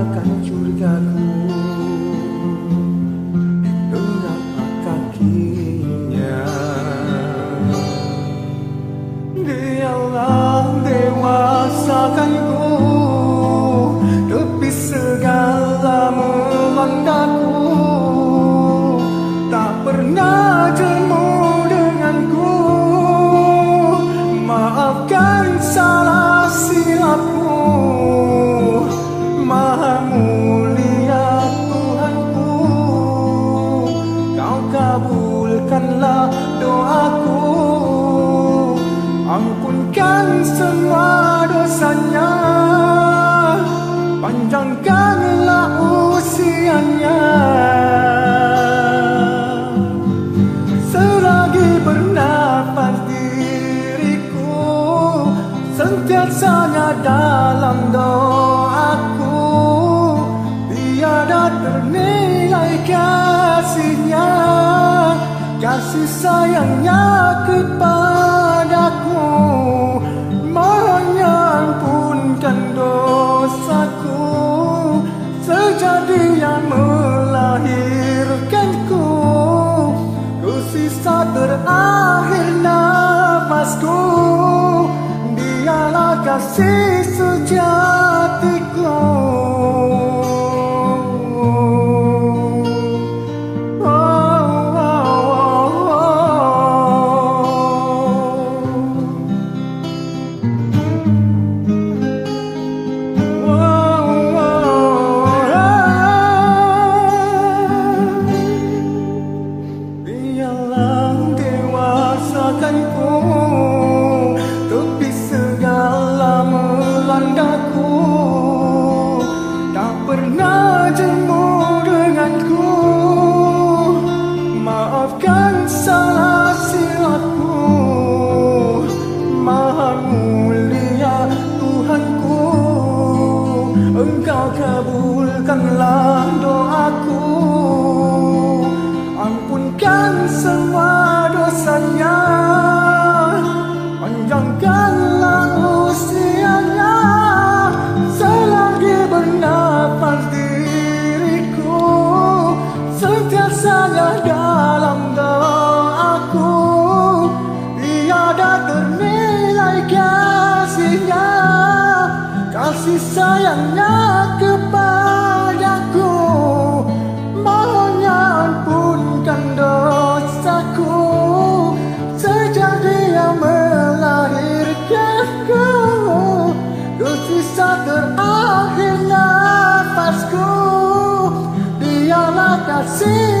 hinggakan surgaku di tengah kakinya dialah dewasakanku tepi ampunkan semua dosanya. Panjangkanlah usianya. Selagi bernafas diriku sentiasanya dalam doaku. Tiada ternilai kasihnya kasih sayangnya kepadaku terakhir nafasku. Dialah kasih sejatiku kabulkanlah doaku. Ampunkan semua dosanya. Panjangkanlah usianya. Selagi bernafas diriku. Sentiasanya dalam doaku. Tiada ternilai kasihnya. Kasih sayangnya say